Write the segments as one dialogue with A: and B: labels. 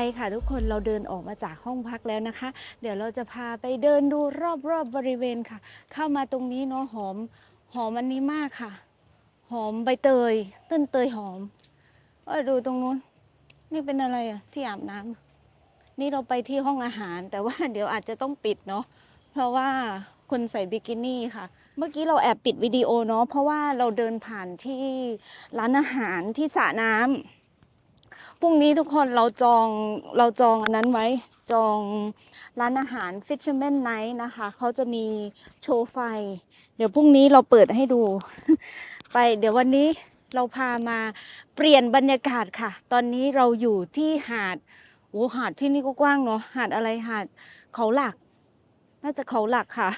A: ไปค่ะทุกคนเราเดินออกมาจากห้องพักแล้วนะคะ เดี๋ยวเราจะพาไปเดินดูรอบๆบบริเวณค่ะ เข้ามาตรงนี้เนาะหอมหอมอันนี้มากค่ะ หอมใบเตย ต้นเตยหอมเออดูตรงนู้น นี่เป็นอะไรอะที่อาบน้ำนี่เราไปที่ห้องอาหาร แต่ว่าเดี๋ยวอาจจะต้องปิดเนาะเพราะว่าคนใส่บิกินี่ค่ะ เมื่อกี้เราแอบปิดวิดีโอเนาะเพราะว่าเราเดินผ่านที่ร้านอาหารที่สระน้ำ พรุ่งนี้ทุกคนเราจองเราจองอันนั้นไว้ จองร้านอาหาร Fisherman Night นะคะ เขาจะมีโชว์ไฟ เดี๋ยวพรุ่งนี้เราเปิดให้ดู ไปเดี๋ยววันนี้เราพามาเปลี่ยนบรรยากาศค่ะ ตอนนี้เราอยู่ที่หาดโอ้หาดที่นี่ก็กว้างเนาะหาดอะไรหาดเขาหลัก น่าจะเขาหลักค่ะ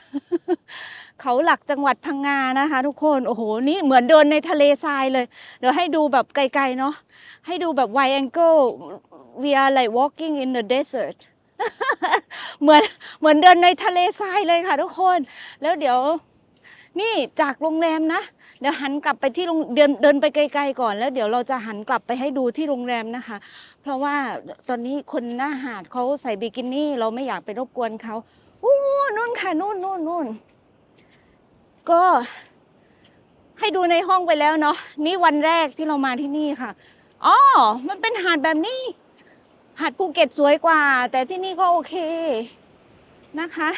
A: เขาหลักจังหวัดพังงานะคะ ทุกคน โอ้โห นี่เหมือนเดินในทะเลทรายเลย เดี๋ยวให้ดูแบบไกลๆเนาะ ให้ดูแบบ wide angle we are like walking in the desert เหมือนเหมือนเดินในทะเลทรายเลยค่ะทุกคน แล้วเดี๋ยวนี่จากโรงแรมนะ เดี๋ยวหันกลับไปที่โรงเดินเดินไปไกลๆก่อน แล้วเดี๋ยวเราจะหันกลับไปให้ดูที่โรงแรมนะคะ เพราะว่าตอนนี้คนหน้าหาดเขาใส่บิกินี่เราไม่อยากไปรบกวนเขา อู้นู่นค่ะนู่นนู่นนู่นก็ให้ดูในห้องไปแล้วเนาะนี่วันแรกที่เรามาที่นี่ค่ะอ๋อมันเป็นหาดแบบนี้ หาดภูเก็ตสวยกว่า แต่ที่นี่ก็โอเคนะคะ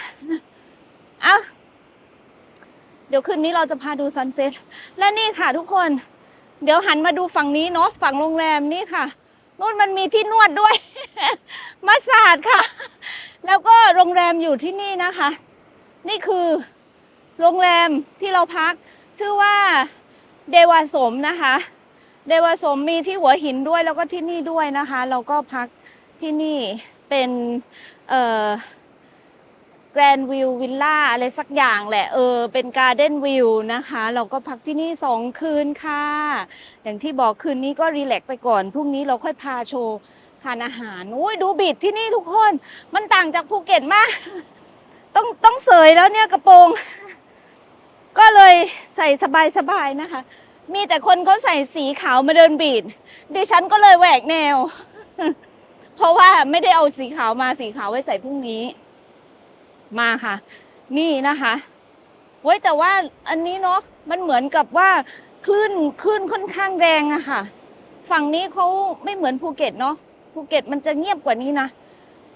A: เอาเดี๋ยวคืนนี้เราจะพาดูซันเซ็ตและนี่ค่ะทุกคน เดี๋ยวหันมาดูฝั่งนี้เนาะฝั่งโรงแรมนี่ค่ะนู่นมันมีที่นวดด้วย มาสาดค่ะ แล้วก็โรงแรมอยู่ที่นี่นะคะ นี่คือโรงแรมที่เราพักชื่อว่าเดวาสมนะคะ เดวาสมมีที่หัวหินด้วยแล้วก็ที่นี่ด้วยนะคะ เราก็พักที่นี่เป็นเอ่อแกรนด์วิววิลล่าอะไรสักอย่างแหละ เออ เป็นการ์เด้นวิวนะคะ เราก็พักที่นี่สองคืนค่ะ อย่างที่บอกคืนนี้ก็รีแลกซ์ไปก่อน พรุ่งนี้เราค่อยพาโชว์ ทานอาหารอุ้ยดูบีดที่นี่ทุกคน มันต่างจากภูเก็ตมาก ต้องต้องเสยแล้วเนี่ยกระโปรง ก็เลยใส่สบายๆนะคะ มีแต่คนเขาใส่สีขาวมาเดินบีดดิฉันก็เลยแหวกแนว เพราะว่าไม่ได้เอาสีขาวมาสีขาวไว้ใส่พรุ่งนี้ มาค่ะ นี่นะคะเว้ยแต่ว่าอันนี้เนาะมันเหมือนกับว่าคลื่นคลื่นค่อนข้างแรงอะค่ะ ฝั่งนี้เขาไม่เหมือนภูเก็ตเนาะ ภูเก็ตมันจะเงียบกว่านี้นะ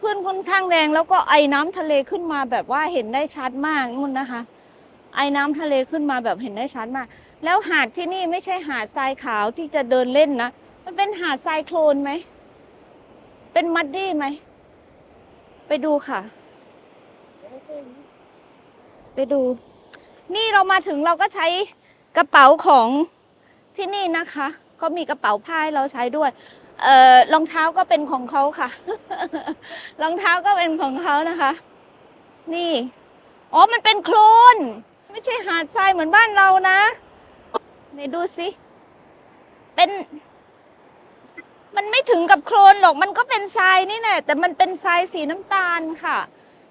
A: คลื่นค่อนข้างแรงแล้วก็ไอ้น้ำทะเลขึ้นมาแบบว่าเห็นได้ชัดมากนู่นนะคะ ไอ้น้ำทะเลขึ้นมาแบบเห็นได้ชัดมาก แล้วหาดที่นี่ไม่ใช่หาดทรายขาวที่จะเดินเล่นนะมันเป็นหาดทรายโคลนไหมเป็นมัดดี้ไหมไปดูค่ะ ไปดู นี่เรามาถึงเราก็ใช้กระเป๋าของที่นี่นะคะเขามีกระเป๋าผ้าให้เราใช้ด้วย เอ่อรองเท้าก็เป็นของเขาค่ะ รองเท้าก็เป็นของเขานะคะ นี่ อ๋อ มันเป็นโคลน ไม่ใช่หาดทรายเหมือนบ้านเรานะไหนดูสิ เป็น มันไม่ถึงกับโคลนหรอก มันก็เป็นทรายนี่แหละ แต่มันเป็นทรายสีน้ำตาลค่ะ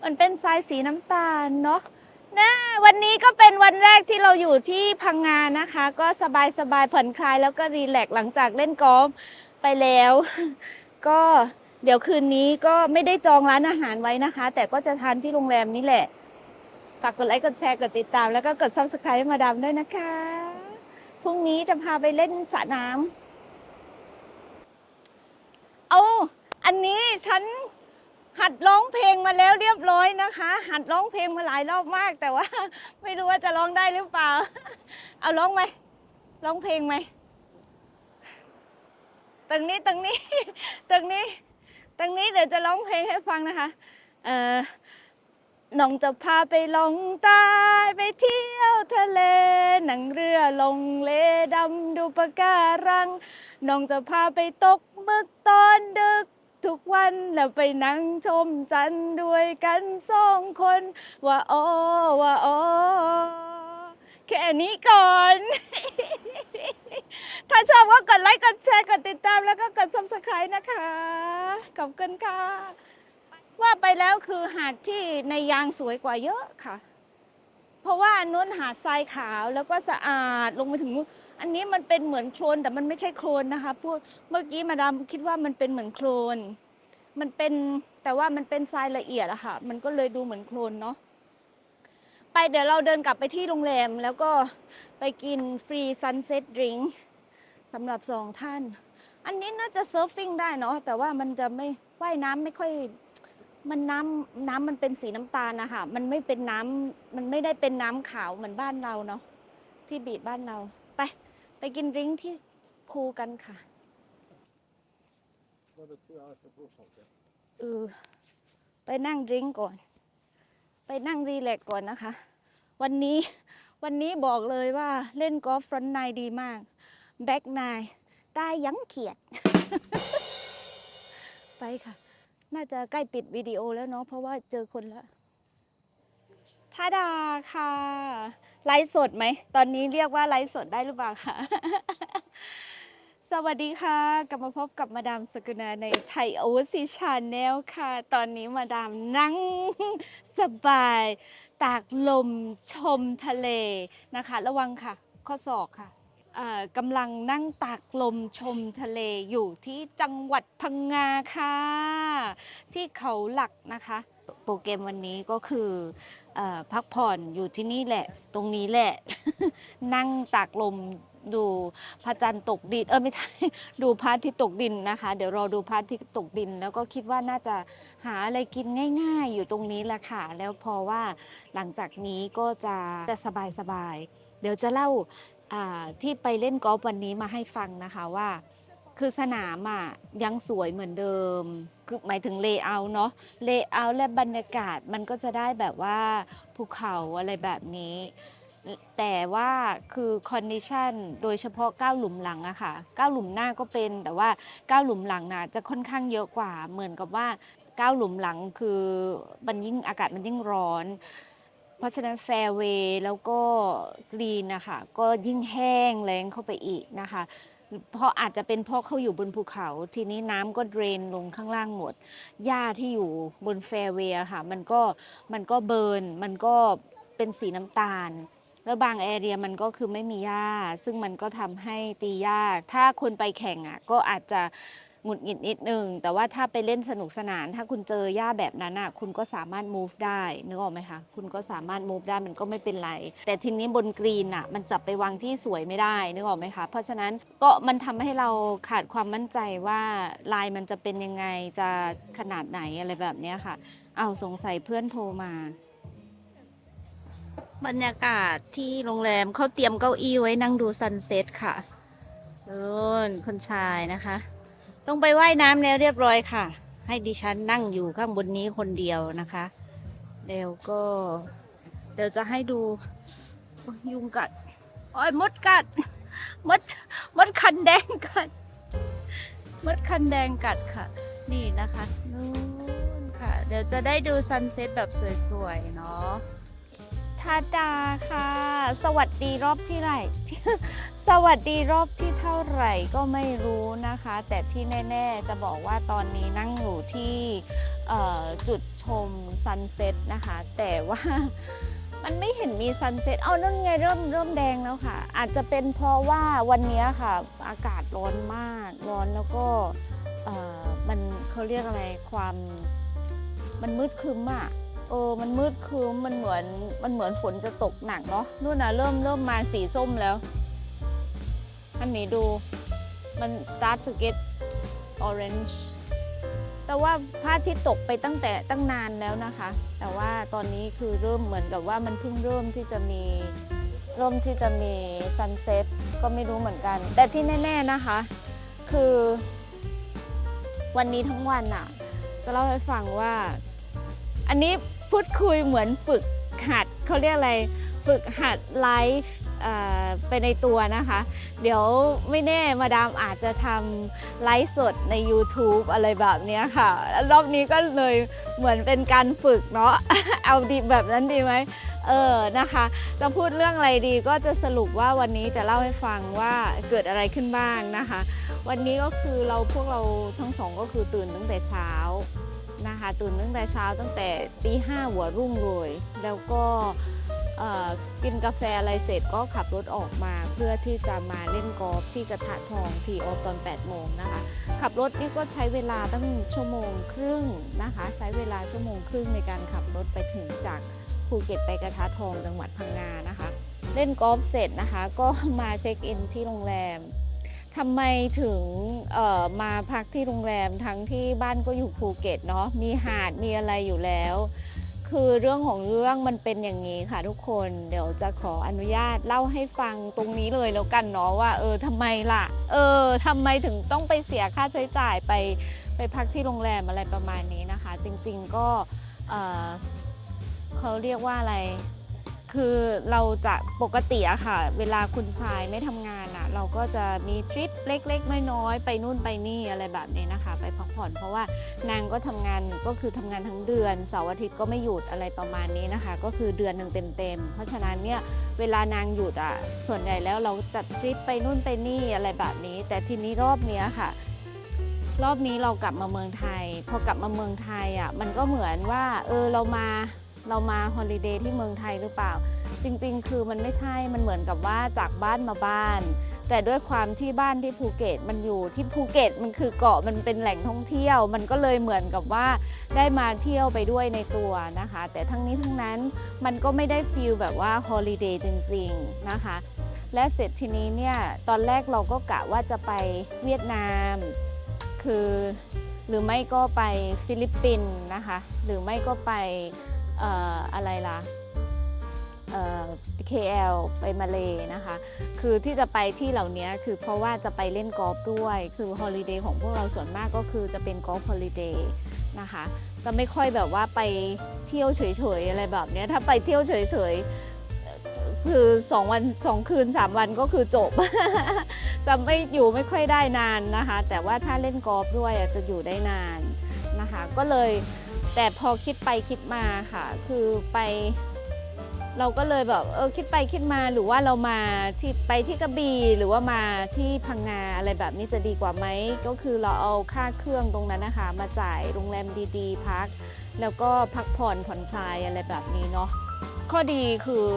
A: มันเป็นทรายสีน้ำตาลเนาะนะวันนี้ก็เป็นวันแรกที่เราอยู่ที่พังงานนะคะ ก็สบายสบายผ่อนคลายแล้วก็รีแลกซ์หลังจากเล่นกอล์ฟ ไปแล้ว ก็เดี๋ยวคืนนี้ก็ไม่ได้จองร้านอาหารไว้นะคะ แต่ก็จะทานที่โรงแรมนี่แหละ ฝากกดไลค์กดแชร์กดติดตาม แล้วก็กด subscribe ให้มาดามด้วยนะคะ พรุ่งนี้จะพาไปเล่นสระน้ำเอาอันนี้ฉันหัดร้องเพลงมาแล้วเรียบร้อยนะคะ หัดร้องเพลงมาหลายรอบมาก แต่ว่า ไม่รู้ว่าจะร้องได้หรือเปล่า เอาร้องไหมร้องเพลงไหม ตรงนี้ตรงนี้ตรงนี้ตรงนี้เดี๋ยวจะร้องเพลงให้ฟังนะคะเอ่อน้องจะพาไปลงใต้ไปเที่ยวทะเล หนังเรือลงเลดำดูปะการัง น้องจะพาไปตกหมึกตอนดึกทุกวันแล้วไปนั่งชมจันทร์ด้วยกันสองคน ว่าโอว่าโอ แค่นี้ก่อน ถ้าชอบก็กดไลค์ กดแชร์ กดติดตามแล้วก็กด subscribe นะคะ ขอบคุณค่ะ ว่าไปแล้วคือหาดที่ในยางสวยกว่าเยอะค่ะ เพราะว่านนู้นหาดทรายขาวแล้วก็สะอาดลงมาถึงนู้นอันนี้มันเป็นเหมือนโคลนแต่มันไม่ใช่โคลนนะคะพูดเมื่อกี้มาดามคิดว่ามันเป็นเหมือนโคลน มันเป็นแต่ว่ามันเป็นทรายละเอียดอะค่ะ มันก็เลยดูเหมือนโคลนเนาะ ไปเดี๋ยวเราเดินกลับไปที่โรงแรม แล้วก็ไปกินฟรีซันเซ็ตดริงสำหรับสองท่าน อันนี้น่าจะเซิร์ฟฟิ้งได้เนาะแต่ว่ามันจะไม่ว่ายน้ำไม่ค่อยมันน้ำน้ำมันเป็นสีน้ำตาลนะคะมันไม่เป็นน้ำมันไม่ได้เป็นน้ำขาวเหมือนบ้านเราเนาะที่บีดบ้านเรา ไป ไปกินดริงก์ที่พูลกันค่ะเออไปนั่งดริงก์ก่อน ไปนั่งรีแลกก่อนนะคะ วันนี้วันนี้บอกเลยว่าเล่นกอล์ฟฟรอนไนดีมากแบ็กไนตายยังเขียด ไปค่ะ น่าจะใกล้ปิดวิดีโอแล้วเนาะเพราะว่าเจอคนแล้วทาดาค่ะ ไลฟ์สดไหม ตอนนี้เรียกว่าไลฟ์สดได้หรือเปล่าคะ สวัสดีค่ะ กลับมาพบกับมาดามสกุณาในไทยโอเวอร์ซีชาแนลค่ะ ตอนนี้มาดามนั่ง สบาย ตากลมชมทะเลนะคะ ระวังค่ะ ข้อศอกค่ะกำลังนั่งตากลมชมทะเลอยู่ที่จังหวัดพังงาค่ะ ที่เขาหลักนะคะ โปรแกรมวันนี้ก็คืออพักผ่อนอยู่ที่นี่แหละ ตรงนี้แหละ นั่งตากลม ดูพระจันทร์ตกดินเออไม่ใช่ ดูพระอาทิตย์ตกดินนะคะ เดี๋ยวรอดูพระอาทิตย์ตกดิน แล้วก็คิดว่าน่าจะหาอะไรกินง่าย ๆ อยู่ตรงนี้แหละค่ะ แล้วพอว่าหลังจากนี้ก็จะจะสบายๆเดี๋ยวจะเล่าอ่าที่ไปเล่นกอล์ฟวันนี้มาให้ฟังนะคะว่าคือสนามอะยังสวยเหมือนเดิม คือหมายถึงเลเยอร์เนาะเลเยอร์และบรรยากาศมันก็จะได้แบบว่าภูเขาอะไรแบบนี้ แต่ว่าคือคอนดิชันโดยเฉพาะก้าวหลุมหลังอะค่ะก้าวหลุมหน้าก็เป็น แต่ว่าก้าวหลุมหลังน่ะจะค่อนข้างเยอะกว่า เหมือนกับว่าก้าวหลุมหลังคือมันยิ่งอากาศมันยิ่งร้อน เพราะฉะนั้นแฟร์เวย์แล้วก็กรีนนะคะก็ยิ่งแห้งแรงเข้าไปอีกนะคะเพราะอาจจะเป็นเพราะเขาอยู่บนภูเขา ทีนี้น้ำก็เดรนลงข้างล่างหมดหญ้าที่อยู่บนแฟร์เวย์ค่ะ มันก็มันก็เบิร์นมันก็เป็นสีน้ำตาล แล้วบางแอเรียมันก็คือไม่มีหญ้า ซึ่งมันก็ทำให้ตียาก ถ้าคนไปแข่งอะก็อาจจะหงุดหงิดนิดนึง แต่ว่าถ้าไปเล่นสนุกสนาน ถ้าคุณเจอหญ้าแบบนั้นอะคุณก็สามารถ move ได้นึกออกไหมคะคุณก็สามารถ move ได้มันก็ไม่เป็นไร แต่ทีนี้บนกรีนอะมันจับไปวางที่สวยไม่ได้นึกออกไหมคะเพราะฉะนั้นก็มันทำให้เราขาดความมั่นใจว่าลายมันจะเป็นยังไงจะขนาดไหนอะไรแบบนี้ค่ะ เอาสงสัยเพื่อนโทรมา บรรยากาศที่โรงแรมเขาเตรียมเก้าอี้ไว้นั่งดูซันเซ็ตค่ะนู่นคนชายนะคะ ลงไปว่ายน้ำแล้วเรียบร้อยค่ะ ให้ดิฉันนั่งอยู่ข้างบนนี้คนเดียวนะคะ แล้วก็ เดี๋ยวจะให้ดูยยุงกัดโอ้ยมดกัดมดมดคันแดงกัดมดคันแดงกัดค่ะ นี่นะคะนู่นค่ะ เดี๋ยวจะได้ดูซันเซ็ตแบบสวยๆ เนาะ ทาดาค่ะ สวัสดีรอบที่ไหร่สวัสดีรอบที่เท่าไหร่ก็ไม่รู้นะคะ แต่ที่แน่ ๆ จะบอกว่าตอนนี้นั่งอยู่ที่จุดชมซันเซ็ตนะคะ แต่ว่ามันไม่เห็นมีซันเซ็ตเอานั่นไงเริ่มเริ่มแดงแล้วค่ะ อาจจะเป็นเพราะว่าวันนี้ค่ะ อากาศร้อนมาก ร้อนแล้วก็มันเขาเรียกอะไรความมันมืดครึ้มอะ เออมันมืดครึ้มมันเหมือนมันเหมือนฝนจะตกหนักเนาะนู่นนะเริ่มเริ่มมาสีส้มแล้วอันนี้ดูมัน start to get orange แต่ว่าพระอาทิตย์ตกไปตั้งแต่ตั้งนานแล้วนะคะ แต่ว่าตอนนี้คือเริ่มเหมือนกับว่ามันเพิ่งเริ่มที่จะมีเริ่มที่จะมี sunset ก็ไม่รู้เหมือนกัน แต่ที่แน่ ๆนะคะ คือวันนี้ทั้งวันอะจะเล่าให้ฟังว่า อันนี้ พูดคุยเหมือนฝึกหัดเขาเรียกอะไร ฝึกหัดไลฟ์ไปในตัวนะคะ เดี๋ยวไม่แน่มาดามอาจจะทำไลฟ์สดใน YouTube อะไรแบบนี้ค่ะ รอบนี้ก็เลยเหมือนเป็นการฝึกเนาะ เอาดีแบบนั้นดีไหม เออนะคะจะพูดเรื่องอะไรดีก็จะสรุปว่าวันนี้จะเล่าให้ฟังว่าเกิดอะไรขึ้นบ้างนะคะ วันนี้ก็คือเราพวกเราทั้งสองก็คือตื่นตั้งแต่เช้า นะคะตื่นตั้งแต่เช้าตั้งแต่ตีห้าหัวรุ่งเลย แล้วก็กินกาแฟอะไรเสร็จก็ขับรถออกมาเพื่อที่จะมาเล่นกอล์ฟที่กระทะทองทีออตอน 8 โมงนะคะ ขับรถนี่ก็ใช้เวลาตั้งชั่วโมงครึ่งนะคะ ใช้เวลาชั่วโมงครึ่งในการขับรถไปถึงจากภูเก็ตไปกระทะทองจังหวัดพังงานะคะ เล่นกอล์ฟเสร็จนะคะ ก็มาเช็คอินที่โรงแรม ทำไมถึงมาพักที่โรงแรมทั้งที่บ้านก็อยู่ภูเก็ตเนาะมีหาดมีอะไรอยู่แล้ว คือเรื่องของเรื่องมันเป็นอย่างนี้ค่ะทุกคนเดี๋ยวจะขออนุญาตเล่าให้ฟังตรงนี้เลยแล้วกันเนาะว่า เออทำไมล่ะ เออทำไมถึงต้องไปเสียค่าใช้จ่ายไปไปพักที่โรงแรมอะไรประมาณนี้นะคะ จริง ๆก็เออเขาเรียกว่าอะไร คือเราจะปกติอะค่ะ เวลาคุณชายไม่ทำงานอะเราก็จะมีทริปเล็กๆน้อยๆไปนู่นไปนี่อะไรแบบนี้นะคะ ไปพักผ่อนเพราะว่านางก็ทำงานก็คือทำงานทั้งเดือนเสาร์อาทิตย์ก็ไม่หยุดอะไรประมาณนี้นะคะ ก็คือเดือนหนึ่งเต็มๆเพราะฉะนั้นเนี่ยเวลานางหยุดอะส่วนใหญ่แล้วเราจัดทริปไปนู่นไปนี่อะไรแบบนี้ แต่ทีนี้รอบเนี้ยค่ะรอบนี้เรากลับมาเมืองไทย พอกลับมาเมืองไทยอะมันก็เหมือนว่า เออเรามา เรามาฮอลิเดย์ที่เมืองไทยหรือเปล่า จริง ๆ คือมันไม่ใช่มันเหมือนกับว่าจากบ้านมาบ้าน แต่ด้วยความที่บ้านที่ภูเก็ตมันอยู่ที่ภูเก็ตมันคือเกาะมันเป็นแหล่งท่องเที่ยว มันก็เลยเหมือนกับว่าได้มาเที่ยวไปด้วยในตัวนะคะ แต่ทั้งนี้ทั้งนั้นมันก็ไม่ได้ฟีลแบบว่าฮอลิเดย์จริง ๆ นะคะและเสร็จทีนี้เนี่ยตอนแรกเราก็กะว่าจะไปเวียดนาม คือหรือไม่ก็ไปฟิลิปปินส์นะคะ หรือไม่ก็ไป อ่ออะไรล่ะเอ่อ KL ไปมาเลยนะคะ คือที่จะไปที่เหล่านี้คือเพราะว่าจะไปเล่นกอล์ฟด้วย คือฮอลิเดย์ของพวกเราส่วนมากก็คือจะเป็นกอล์ฟฮอลิเดย์นะคะจะไม่ค่อยแบบว่าไปเที่ยวเฉยๆอะไรแบบนี้ถ้าไปเที่ยวเฉยๆเอ่อคือ 2 วัน 2 คืน 3 วันก็คือจบ จะไม่อยู่ไม่ค่อยได้นานนะคะ แต่ว่าถ้าเล่นกอล์ฟด้วยจะอยู่ได้นานนะคะ ก็เลย แต่พอคิดไปคิดมาค่ะ คือไป เราก็เลยแบบเออคิดไปคิดมาหรือว่าเรามาที่ไปที่กระบี่หรือว่ามาที่พังงาอะไรแบบนี้จะดีกว่าไหมก็คือเราเอาค่าเครื่องตรงนั้นนะคะ มาจ่ายโรงแรมดีๆ พัก แล้วก็พักผ่อนผ่อนคลายอะไรแบบนี้เนาะข้อดีคือ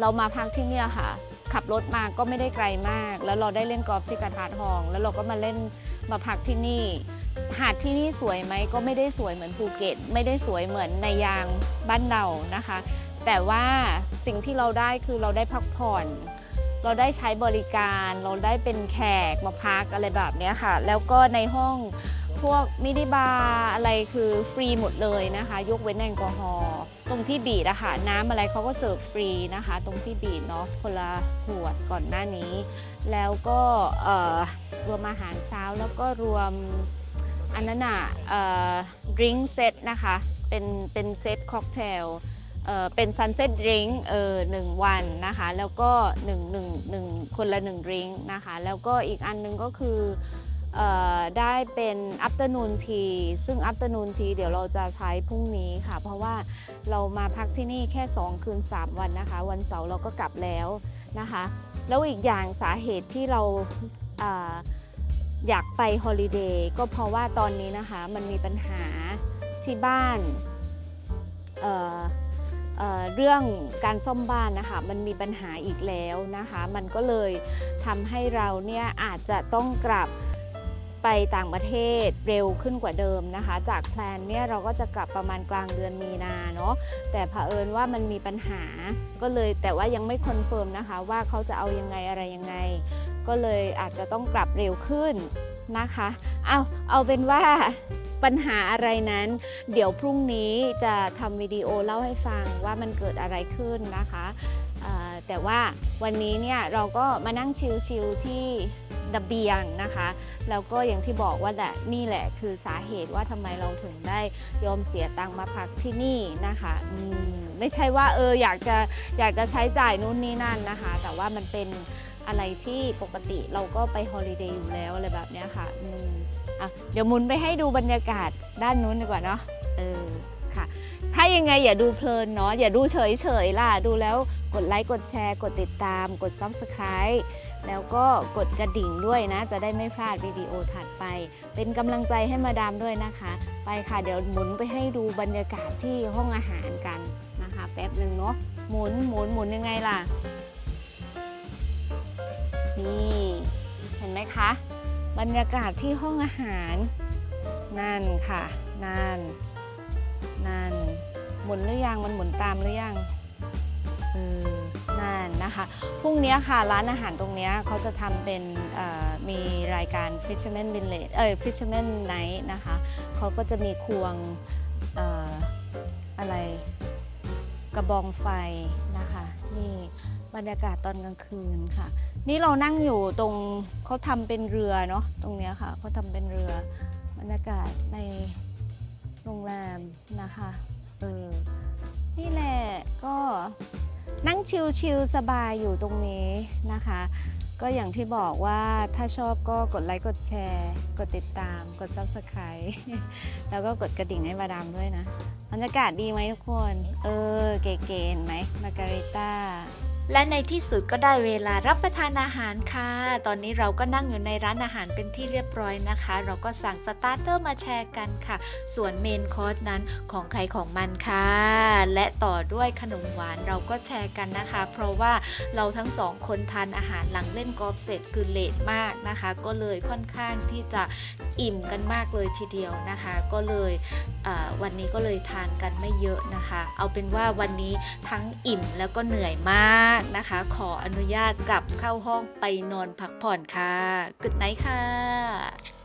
A: เรามาพักที่เนี่ยค่ะ ขับรถมาก็ไม่ได้ไกลมาก แล้วเราได้เล่นกอล์ฟที่กระทะทอง แล้วเราก็มาเล่นมาพักที่นี่ หาดที่นี่สวยไหมก็ไม่ได้สวยเหมือนภูเก็ต ไม่ได้สวยเหมือนในยางบ้านเรานะคะ แต่ว่าสิ่งที่เราได้คือเราได้พักผ่อน เราได้ใช้บริการเราได้เป็นแขกมาพักอะไรแบบนี้ค่ะ แล้วก็ในห้องพวกมินิบาร์อะไรคือฟรีหมดเลยนะคะ ยกเว้นแอลกอฮอล์ตรงที่บีดอะค่ะน้ำอะไรเขาก็เสิร์ฟฟรีนะคะ ตรงที่บีดเนาะคนละขวดก่อนหน้านี้ แล้วก็รวมอาหารเช้าแล้วก็รวม อันนั้นอะดริงเซตนะคะ เป็นเป็นเซตค็อกเทลเอ่อเป็นซันเซ็ตดริงเออหนึ่งวันนะคะ แล้วก็หนึ่งหนึ่งหนึ่งคนละหนึ่งดริงนะคะ แล้วก็อีกอันหนึงก็คือได้เป็น afternoon tea ซึ่ง afternoon tea เดี๋ยวเราจะใช้พรุ่งนี้ค่ะ เพราะว่าเรามาพักที่นี่แค่ 2 คืน 3 วันนะคะ วันเสาร์เราก็กลับแล้วนะคะ แล้วอีกอย่างสาเหตุที่เรา อยากไปฮอลิเดย์ก็เพราะว่าตอนนี้นะคะมันมีปัญหาที่บ้านเเเรื่องการซ่อมบ้านนะคะมันมีปัญหาอีกแล้วนะคะ มันก็เลยทำให้เราเนี่ยอาจจะต้องกลับ ไปต่างประเทศเร็วขึ้นกว่าเดิมนะคะ จากแพลนเนี่ยเราก็จะกลับประมาณกลางเดือนมีนาเนาะแต่เผอิญว่ามันมีปัญหา ก็เลยแต่ว่ายังไม่คอนเฟิร์มนะคะว่าเขาจะเอายังไงอะไรยังไง ก็เลยอาจจะต้องกลับเร็วขึ้นนะคะเอาเอาเป็นว่าปัญหาอะไรนั้น เดี๋ยวพรุ่งนี้จะทำวิดีโอเล่าให้ฟังว่ามันเกิดอะไรขึ้นนะคะ แต่ว่าวันนี้เนี่ยเราก็มานั่งชิลๆที่ระเบียงนะคะ แล้วก็อย่างที่บอกว่าแหละนี่แหละคือสาเหตุว่าทำไมเราถึงได้ยอมเสียตังค์มาพักที่นี่นะคะมไม่ใช่ว่าเอออยากจะอยากจะใช้จ่ายนู่นนี่นั่นนะคะ แต่ว่ามันเป็นอะไรที่ปกติเราก็ไปฮอลิเดย์อยู่แล้วอะไรแบบนี้ค่ะอืมอะเดี๋ยวมุนไปให้ดูบรรยากาศด้านนู้นดีกว่าเนาะเออ ถ้ายังไงอย่าดูเพลินเนาะอย่าดูเฉยๆล่ะ ดูแล้วกดไลค์กดแชร์ กดติดตาม กด Subscribe แล้วก็กดกระดิ่งด้วยนะ จะได้ไม่พลาดวิดีโอถัดไป เป็นกำลังใจให้มาดามด้วยนะคะ ไปค่ะเดี๋ยวหมุนไปให้ดูบรรยากาศที่ห้องอาหารกันนะคะ แป๊บหนึ่งเนาะหมุนหมุนหมุนยังไงล่ะ นี่ เห็นไหมคะ บรรยากาศที่ห้องอาหาร นั่นค่ะ นั่น นั่น หมุนหรือยังมันหมุนตามหรือยังเออนั่นนะคะพรุ่งนี้ค่ะร้านอาหารตรงนี้เขาจะทำเป็นมีรายการ Fisherman Village เอ้ย Fisherman Night นะคะเขาก็จะมีควงออะไรกระบองไฟนะคะนี่บรรยากาศตอนกลางคืนค่ะ นี่เรานั่งอยู่ตรงเขาทำเป็นเรือเนาะตรงนี้ค่ะเขาทำเป็นเรือบรรยากาศใน โรงแรมนะคะเออนี่แหละก็นั่งชิลๆสบายอยู่ตรงนี้นะคะ ก็อย่างที่บอกว่าถ้าชอบก็กดไลค์กดแชร์ กดติดตาม กด subscribe แล้วก็กดกระดิ่งให้มาดามด้วยนะบรรยากาศดีไหมทุกคน เออ เก๋ๆไหมมาการิต้า
B: และในที่สุดก็ได้เวลารับประทานอาหารค่ะ ตอนนี้เราก็นั่งอยู่ในร้านอาหารเป็นที่เรียบร้อยนะคะ เราก็สั่งสตาร์เตอร์มาแชร์กันค่ะ ส่วนเมนคอร์สนั้นของใครของมันค่ะ และต่อด้วยขนมหวานเราก็แชร์กันนะคะ เพราะว่าเราทั้งสองคนทานอาหารหลังเล่นกอล์ฟเสร็จคือเลทมากนะคะ ก็เลยค่อนข้างที่จะอิ่มกันมากเลยทีเดียวนะคะ ก็เลยวันนี้ก็เลยทานกันไม่เยอะนะคะ เอาเป็นว่าวันนี้ทั้งอิ่มแล้วก็เหนื่อยมากากนะคะ ขออนุญาตกลับเข้าห้องไปนอนพักผ่อนค่ะ กึดไนค่ะ